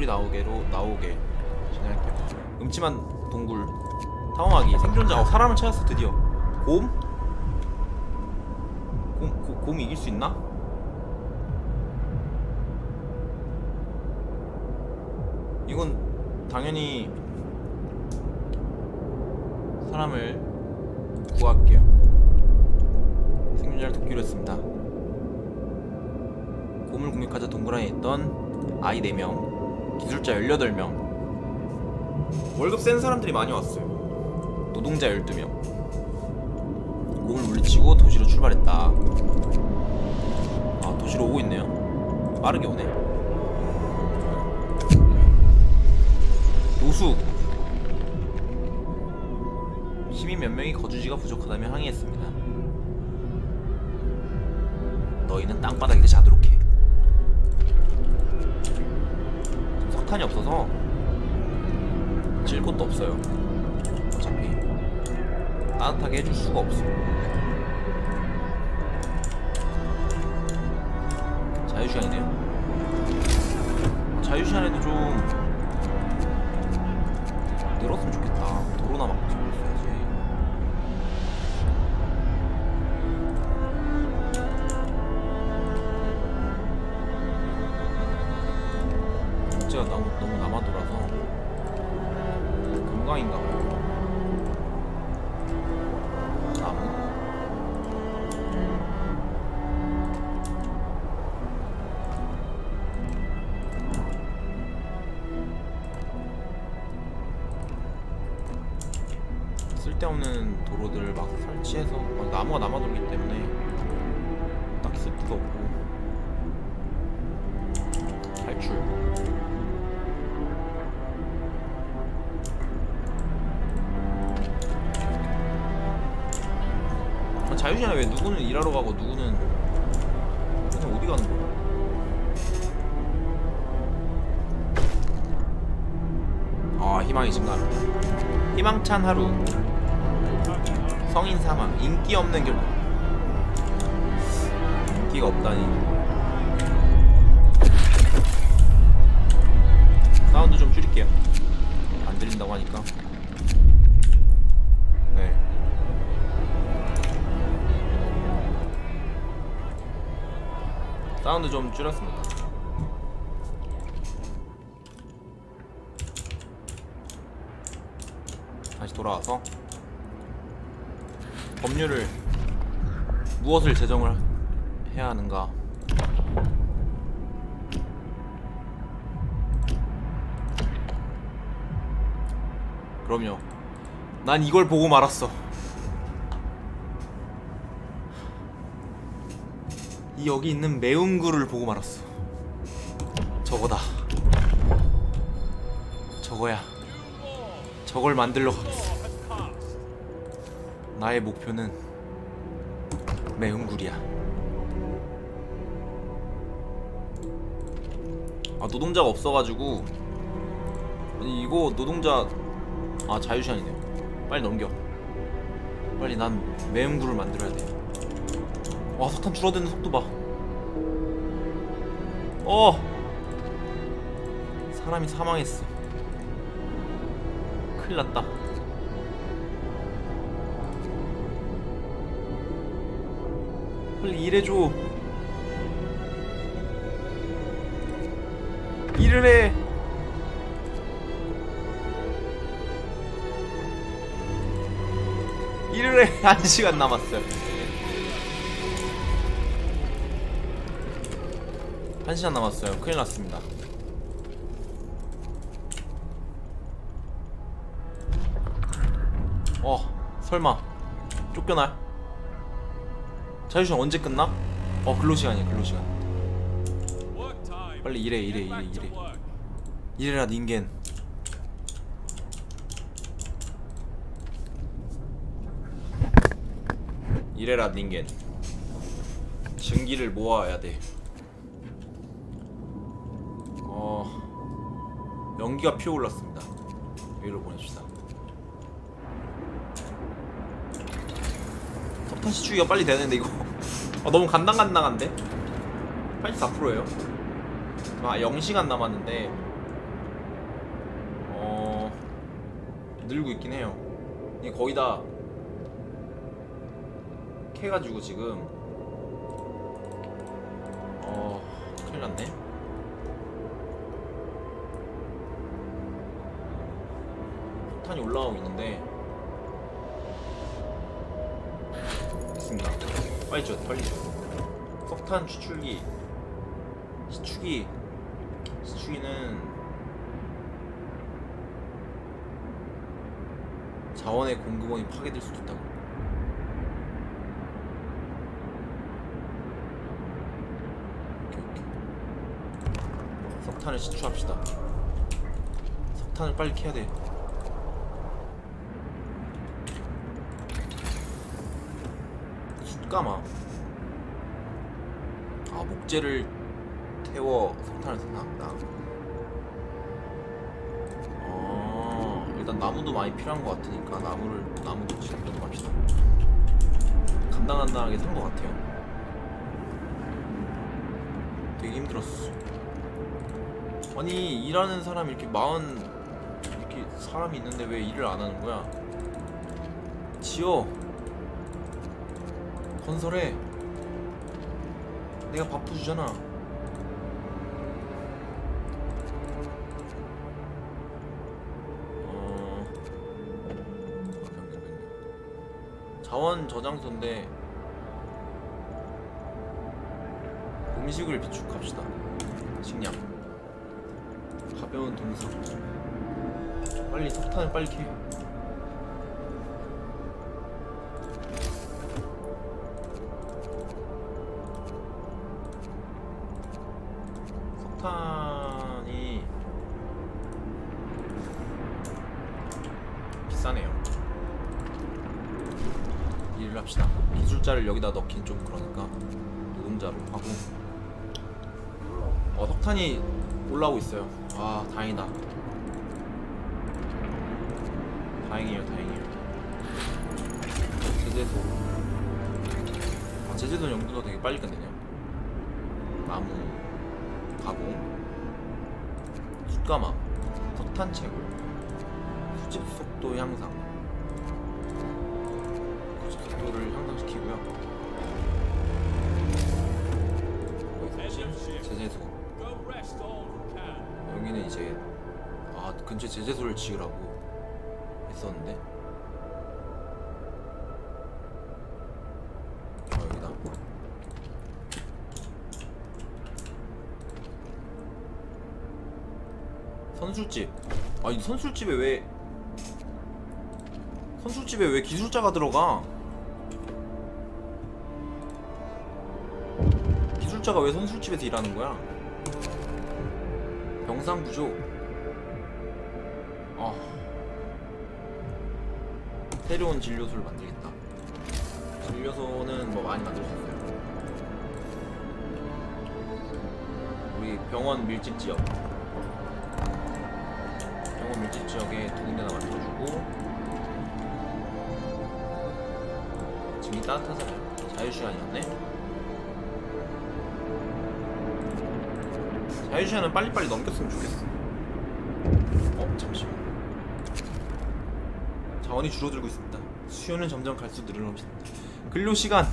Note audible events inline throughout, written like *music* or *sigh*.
소리 나오게로 나오게 진행할게요. 음침한 동굴 탐험하기 생존자 어 사람을 찾았어 드디어 곰? 곰, 고, 곰이 이길 수 있나? 이건 당연히 사람을 구할게요. 생존자를 돕기로 했습니다. 곰을 공격하자 동굴 안에 있던 아이 4명, 기술자 18명, 월급 센 사람들이 많이 왔어요. 노동자 12명. 곰을 물리치고 도시로 출발했다. 아, 도시로 오고 있네요. 빠르게 오네. 노숙. 시민 몇 명이 거주지가 부족하다며 항의했습니다. 너희는 땅바닥에 자도록 석탄이 없어서 찔 곳도 없어요. 어차피 따뜻하게 해줄 수가 없어. 자유시간이네요. 자유시간에도 좀 늘었으면 좋겠다. 도로들을 막 설치해서 막 나무가 남아돌기 때문에 딱히 쓸데도 없고 탈출 아, 자유시간에 왜 누구는 일하러 가고 누구는 누구는 어디 가는 거야? 아 희망이 증가합니다. 희망찬 하루. 성인 사망. 인기 없는 결과. 인기가 없다니. 사운드 좀 줄일게요. 안 들린다고 하니까. 네. 사운드 좀 줄였습니다. 다시 돌아와서 법률을 무엇을 제정을 해야 하는가? 그럼요. 난 이걸 보고 말았어. 이 여기 있는 매운 굴을 보고 말았어. 저거다. 저거야. 저걸 만들러 가겠어. 나의 목표는 매운 굴이야. 아 노동자가 없어가지고 아니 이거 노동자 아 자유시간이네요. 빨리 넘겨. 빨리 난 매운 굴을 만들어야 돼. 와 석탄 줄어드는 속도 봐. 어 사람이 사망했어. 큰일 났다. 빨리 일해줘. 일을 해. 일을 해. *laughs* 한 시간 남았어요. 한 시간 남았어요. 큰일 났습니다. 어, 설마 쫓겨나요? 자유시간 언제 끝나? 어, 근로시간이야, 근로시간. 빨리 일해 일해 일해 일해 이래라 닌겐. 이래라 닌겐. 증기를 모아야 돼. 어, 연기가 피어올랐습니다. 여기로 보냅시다. 다시 주기가 빨리 되는데 이거. *laughs* 아, 너무 간당간당한데? 84%예요? 아 0시간 남았는데. 어... 늘고 있긴 해요. 이게 거의 다 캐가지고 지금. 어... 큰일 났네. 폭탄이 올라오고 있는데. 됐습니다. 빨리 줘, 빨리 줘. 석탄 추출기, 시추기, 시추기는 자원의 공급원이 파괴될 수도 있다고. 석탄을 시추합시다. 석탄을 빨리 캐야 돼. 숯가마. 아 목재를 태워 석탄을 생산한다. 어 일단 나무도 많이 필요한 것 같으니까 나무를 나무도 지금 넘어갑시다. 간당간당하게 산 것 같아요. 되게 힘들었어. 아니 일하는 사람 이렇게 마흔 이렇게 사람이 있는데 왜 일을 안 하는 거야? 지어 건설해. 내가 밥 주잖아. 어... 자원 저장소인데 음식을 비축합시다. 식량. 가벼운 동상. 빨리 석탄을 빨리 캐. 일을 합시다. 기술자를 여기다 넣긴 좀 그러니까 노동자로 하고. 어 석탄이 올라오고 있어요. 아 다행이다. 다행이에요, 다행이에요. 제재소. 아 제재소 연구도 되게 빨리 끝내네요. 나무. 가공, 숯가마, 석탄 채굴, 수집 속도 향상. 여기는 이제 아 근처에 제재소를 지으라고 했었는데. 어 여기다. 선술집. 아, 이 선술집에 왜 선술집에 왜 기술자가 들어가? 기술자가 왜 선술집에서 일하는 거야? 병상 부족. 아. 새로운 진료소를 만들겠다. 진료소는 뭐 많이 만들 수 있어요. 우리 병원 밀집 지역. 병원 밀집 지역에 두 군데나 만들어주고 지금이 따뜻하잖아요 자유시간이었네 자유시간은 빨리빨리 넘겼으면 좋겠어. 어 잠시만. 자원이 줄어들고 있습니다. 수요는 점점 갈수록 늘어나고 있습니다. 근로시간.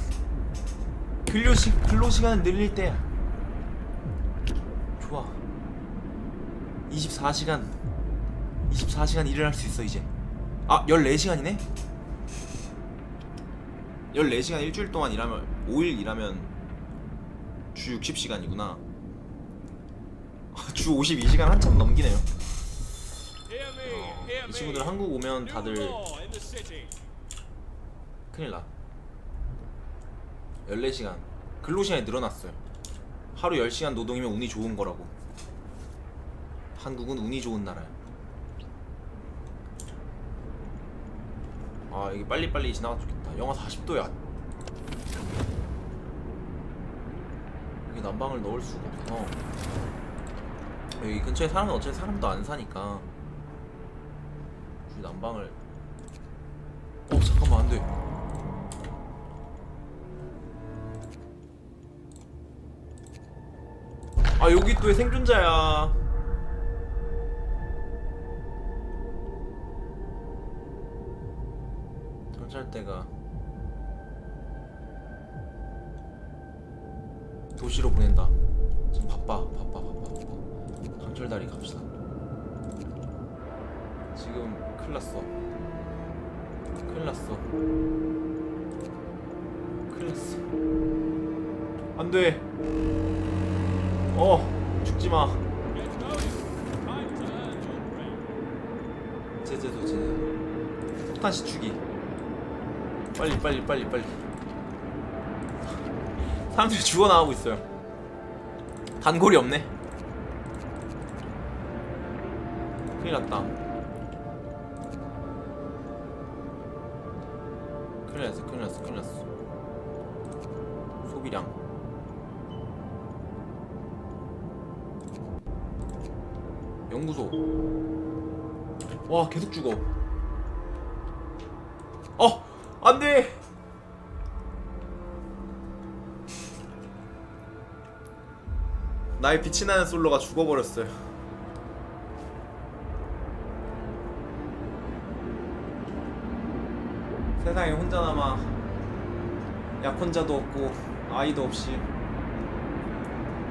근로시, 근로시간은 늘릴 때야. 좋아. 24시간. 24시간 일을 할 수 있어 이제. 아 14시간이네? 14시간 일주일 동안 일하면 5일 일하면 주 60시간이구나 주 52시간 한참 넘기네요. 어, 이 친구들 한국 오면 다들 큰일 나. 14시간. 근로시간이 늘어났어요. 하루 10시간 노동이면 운이 좋은 거라고. 한국은 운이 좋은 나라야. 아 이게 빨리빨리 지나가 좋겠다. 영하 40도야. 여기 난방을 넣을 수가 없어 여기 근처에 사람은 어차피 사람도 안 사니까. 굳이 난방을. 어 잠깐만 안돼. 아 여기 또왜 생존자야. 때가. 도시로 보낸다. 지금 바빠, 바빠, 바빠, 바빠. 강철다리 갑시다. 지금 큰일 났어. 큰일 났어. 큰일 났어. 안 돼. 어, 죽지 마. 제재도 제재도. 폭탄 시추기. 빨리, 빨리, 빨리, 빨리. 사람들이 죽어나가고 있어요. 단골이 없네. 큰일 났다. 큰일 났어, 큰일 났어, 큰일 났어. 소비량. 연구소. 와, 계속 죽어. 어! 안 돼! 나의 빛이 나는 솔로가 죽어버렸어요. 세상에 혼자 남아 약혼자도 없고 아이도 없이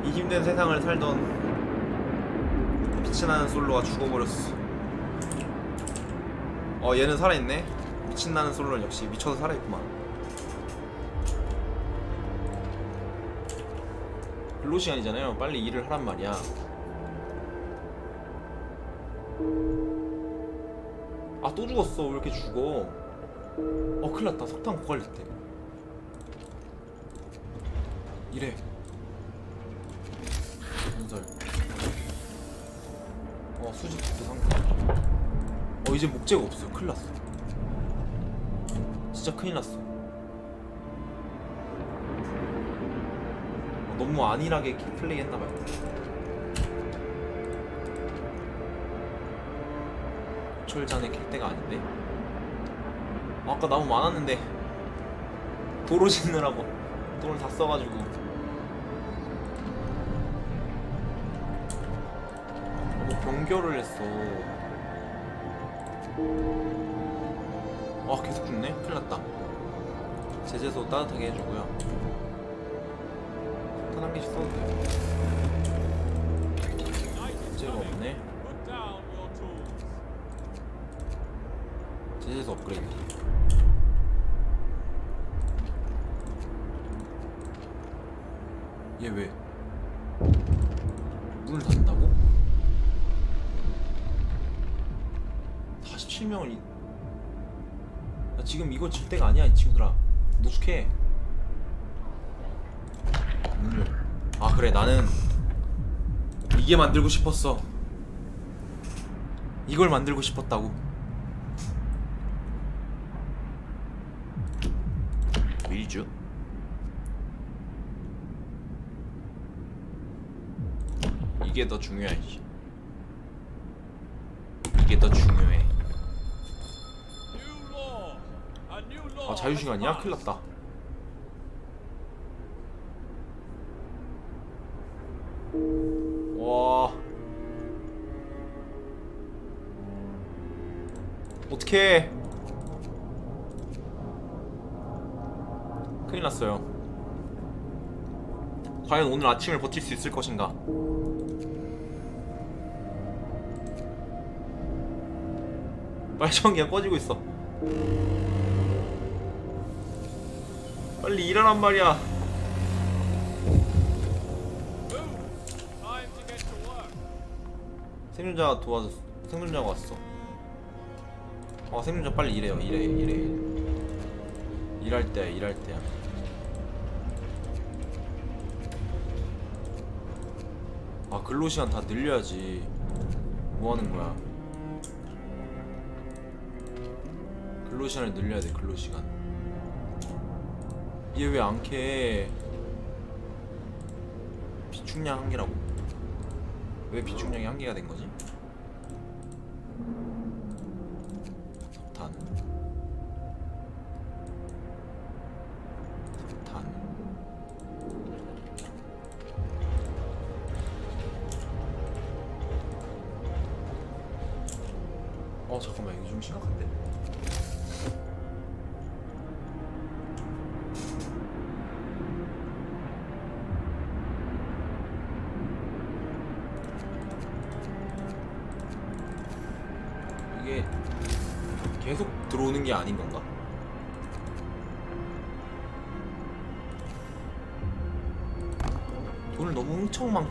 이 힘든 세상을 살던 빛이 나는 솔로가 죽어버렸어. 어 얘는 살아있네. 빛이 나는 솔로는 역시 미쳐서 살아있구만. 근로 시간이잖아요. 빨리 일을 하란 말이야. 아 또 죽었어. 왜 이렇게 죽어? 어 큰일 났다. 석탄 고갈렸대. 이래. 건설. 어 수직 국도 상태. 어 이제 목재가 없어. 큰일 났어. 진짜 큰일 났어. 너무 안일하게 플레이 했나봐요. 철잔에 캘 때가 아닌데? 아, 아까 나무 많았는데. 도로 짓느라고. 돈을 다 써가지고. 뭐 변결을 했어. 아 계속 죽네? 큰일났다. 제재소 따뜻하게 해주고요. 폭탄 한 개씩 써도 돼요. 문제가 없네. 제재소 업그레이드 얘 왜? 문을 닫는다고? 47명을 이... 야, 지금 이거 질 때가 아니야 이 친구들아. 문을 아 그래 나는 이게 만들고 싶었어. 이걸 만들고 싶었다고. 위주? 이게 더 중요하지 이게 더 중요 자유시간이야? 큰일 났다. 와. 어떡해. 큰일 났어요. 과연 오늘 아침을 버틸 수 있을 것인가? 빨정이가 *laughs* 꺼지고 있어 빨리 일하란 말이야. 생존자가 도와줬어 생존자가 왔어. 어 생존자 빨리 일해요. 일해 일해. 일할 때야 일할 때야. 아 근로시간 다 늘려야지. 뭐하는 거야? 근로시간을 늘려야 돼 근로시간 얘 왜 안 캐? 비축량 한 개라고 왜 비축량이 한 개가 된 거지? 석탄 석탄 어 잠깐만 이거 좀 심각한데?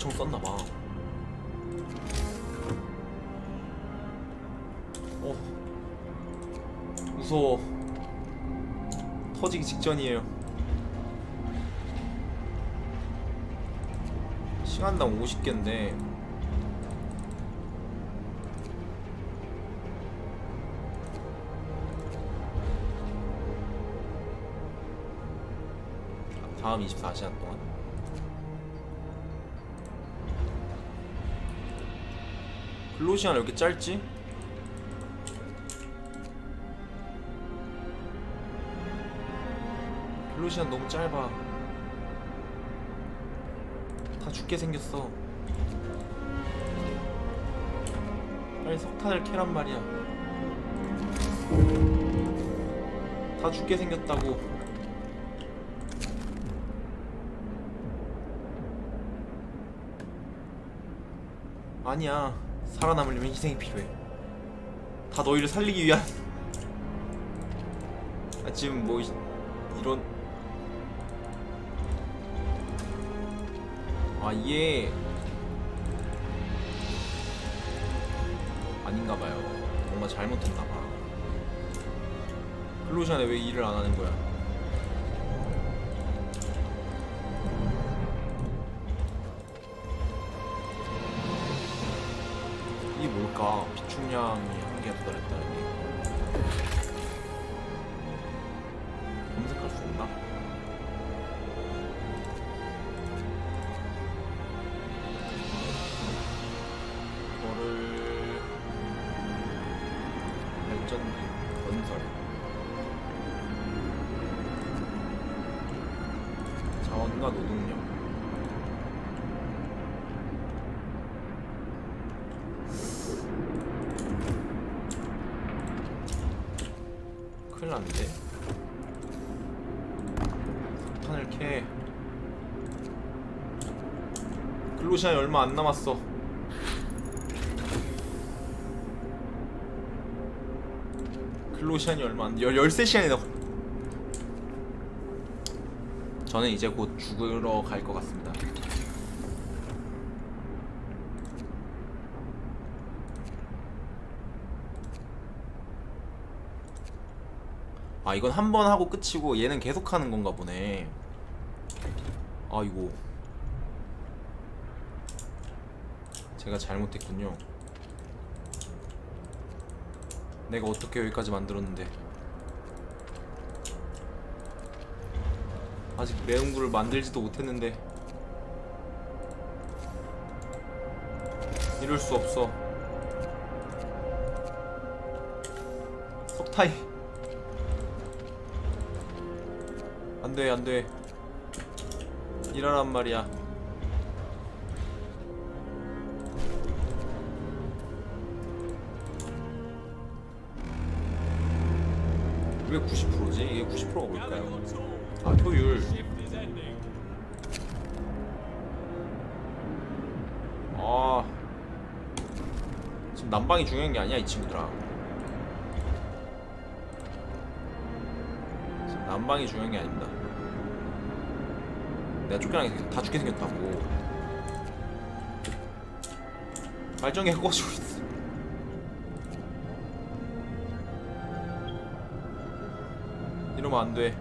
흥청망청 썼나 봐. 어. 무서워. 터지기 직전이에요. 시간당 50개인데 다음 24시간 동안 근로 시간 왜 이렇게 짧지? 근로 시간 너무 짧아. 다 죽게 생겼어. 빨리 석탄을 캐란 말이야. 다 죽게 생겼다고. 아니야. 살아남으려면 희생이 필요해. 다 너희를 살리기 위한. 아, 지금 뭐 이- 이런. 아 이게 아닌가 봐요. 뭔가 잘못했나 봐. 근로 시간에 왜 일을 안 하는 거야? 뭘까? 비축량이 한계에 도달했다는 게검 큰일 났는데? 석탄을 캐. 근로시간이 얼마 안 남았어. 근로시간이 얼마 안 13시간이나 저는 이제 곧 죽으러 갈 것 같습니다 아 이건 한 번 하고 끝이고 얘는 계속 하는 건가 보네. 아이고 제가 잘못했군요. 내가 어떻게 여기까지 만들었는데. 아직 매운구를 만들지도 못했는데. 이럴 수 없어. 석타이 안돼 안돼. 일하란 말이야. 왜 90%지? 이게 90%가 뭘까요? 아 효율 아. 지금 난방이 중요한 게 아니야 이 친구들아. 난방이 중요한 게 아닙니다 내가 쫓겨나게 다 죽게 생겼다고. 발전기가 꺼지고 있어. 이러면 안돼.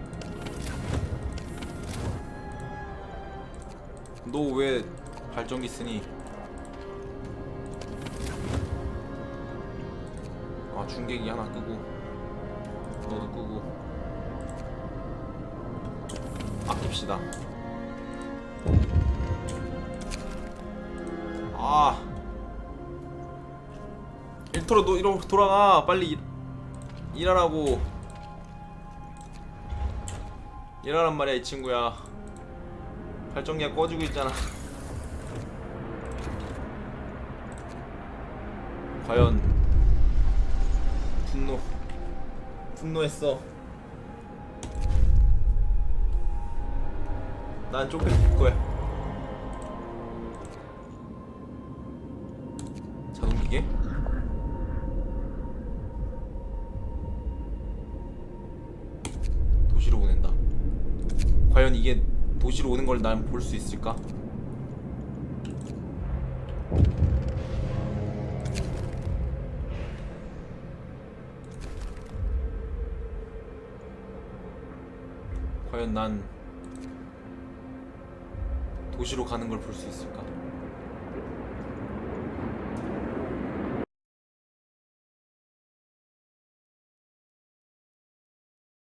너 왜 발전기 쓰니? 아 중계기 하나 끄고 너도 끄고. 아낍시다 아. 일터로 너 이러 돌아가. 빨리 일, 일하라고. 일하란 말이야 이 친구야. 발전기가 꺼지고 있잖아. 과연 분노 분노했어 난 조금 뒷거야 자동기계? 도시로 보낸다 과연 이게 도시로 오는 걸 난 볼 수 있을까? 과연 난 도시로 가는 걸 볼 수 있을까?